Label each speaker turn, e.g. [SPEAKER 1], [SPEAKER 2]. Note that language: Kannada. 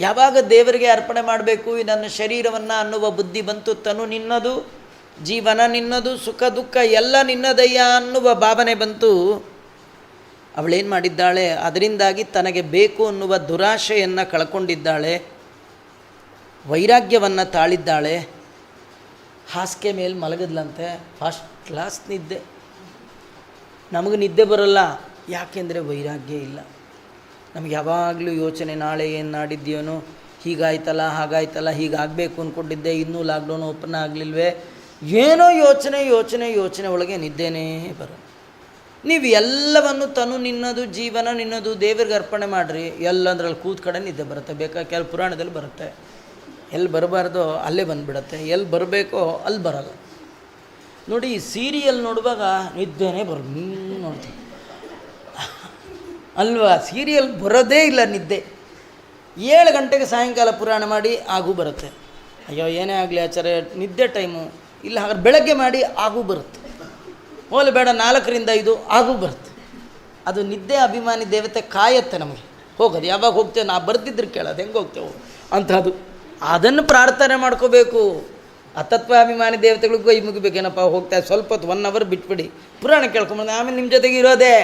[SPEAKER 1] ಯಾವಾಗ ದೇವರಿಗೆ ಅರ್ಪಣೆ ಮಾಡಬೇಕು? ನನ್ನ ಶರೀರವನ್ನು ಅನ್ನುವ ಬುದ್ಧಿ ಬಂತು, ತನು ನಿನ್ನದು, ಜೀವನ ನಿನ್ನದು, ಸುಖ ದುಃಖ ಎಲ್ಲ ನಿನ್ನದಯ್ಯ ಅನ್ನುವ ಭಾವನೆ ಬಂತು. ಅವಳೇನು ಮಾಡಿದ್ದಾಳೆ? ಅದರಿಂದಾಗಿ ತನಗೆ ಬೇಕು ಅನ್ನುವ ದುರಾಶೆಯನ್ನು ಕಳ್ಕೊಂಡಿದ್ದಾಳೆ. ವೈರಾಗ್ಯವನ್ನು ತಾಳಿದ್ದಾಳೆ. ಹಾಸಿಗೆ ಮೇಲೆ ಮಲಗದ್ಲಂತೆ ಫಸ್ಟ್ ಕ್ಲಾಸ್ ನಿದ್ದೆ. ನಮಗೆ ನಿದ್ದೆ ಬರಲ್ಲ. ಯಾಕೆಂದರೆ ವೈರಾಗ್ಯ ಇಲ್ಲ. ನಮ್ಗೆ ಯಾವಾಗಲೂ ಯೋಚನೆ, ನಾಳೆ ಏನು ನಾಡಿದ್ಯೋನೋ ಹೀಗಾಯ್ತಲ್ಲ, ಹಾಗಾಯ್ತಲ್ಲ, ಹೀಗಾಗಬೇಕು ಅಂದ್ಕೊಂಡಿದ್ದೆ ಇನ್ನೂ ಲಾಕ್ಡೌನ್ ಓಪನ್ ಆಗಲಿಲ್ವೇ? ಏನೋ ಯೋಚನೆ ಯೋಚನೆ ಯೋಚನೆ ಒಳಗೆ ನಿದ್ದೆನೇ ಬರ ನೀವು ಎಲ್ಲವನ್ನು ತನು ನಿನ್ನದು ಜೀವನ, ನಿನ್ನದು ದೇವರಿಗೆ ಅರ್ಪಣೆ ಮಾಡಿರಿ. ಎಲ್ಲಂದ್ರಲ್ಲಿ ಕೂತ್ ಕಡೆ ನಿದ್ದೆ ಬರುತ್ತೆ. ಬೇಕಾ ಕೆಲವು ಪುರಾಣದಲ್ಲಿ ಬರುತ್ತೆ. ಎಲ್ಲಿ ಬರಬಾರ್ದೋ, ಅಲ್ಲೇ ಬಂದುಬಿಡತ್ತೆ. ಎಲ್ಲಿ ಬರಬೇಕೋ ಅಲ್ಲಿ ಬರಲ್ಲ. ನೋಡಿ ಸೀರಿಯಲ್ ನೋಡುವಾಗ ನಿದ್ದೆನೇ ಬರ್ ನೋಡ್ತೀವಿ ಅಲ್ವಾ? ಸೀರಿಯಲ್ ಬರೋದೇ ಇಲ್ಲ ನಿದ್ದೆ. ಏಳು ಗಂಟೆಗೆ ಸಾಯಂಕಾಲ ಪುರಾಣ ಮಾಡಿ ಆಗೂ ಬರುತ್ತೆ. ಅಯ್ಯೋ, ಏನೇ ಆಗಲಿ ಆಚಾರ್ಯ, ನಿದ್ದೆ ಟೈಮು ಇಲ್ಲ, ಹಾಗಾದ್ರೆ ಬೆಳಗ್ಗೆ ಮಾಡಿ ಆಗೂ ಬರುತ್ತೆ. ಹೋಲಿ ಬೇಡ, ನಾಲ್ಕರಿಂದ ಐದು ಆಗೂ ಬರುತ್ತೆ. ಅದು ನಿದ್ದೆ ಅಭಿಮಾನಿ ದೇವತೆ ಕಾಯತ್ತೆ ನಮಗೆ. ಹೋಗೋದು, ಯಾವಾಗ ಹೋಗ್ತೇವೆ ನಾ ಬರ್ತಿದ್ರೆ ಕೇಳೋದು ಹೆಂಗೆ ಹೋಗ್ತೇವೆ ಅಂಥದ್ದು ಅದನ್ನು ಪ್ರಾರ್ಥನೆ ಮಾಡ್ಕೋಬೇಕು. ಅತತ್ವ ಅಭಿಮಾನಿ ದೇವತೆಗಳಿಗೂ ಈ ಮುಗಿಬೇಕೇನಪ್ಪ ಹೋಗ್ತಾ ಸ್ವಲ್ಪ ಹೊತ್ತು ಒನ್ ಅವರ್ ಬಿಟ್ಬಿಡಿ. ಪುರಾಣ ಕೇಳ್ಕೊಂಬಂದು ಆಮೇಲೆ ನಿಮ್ಮ ಜೊತೆಗೆ ಇರೋದೇ.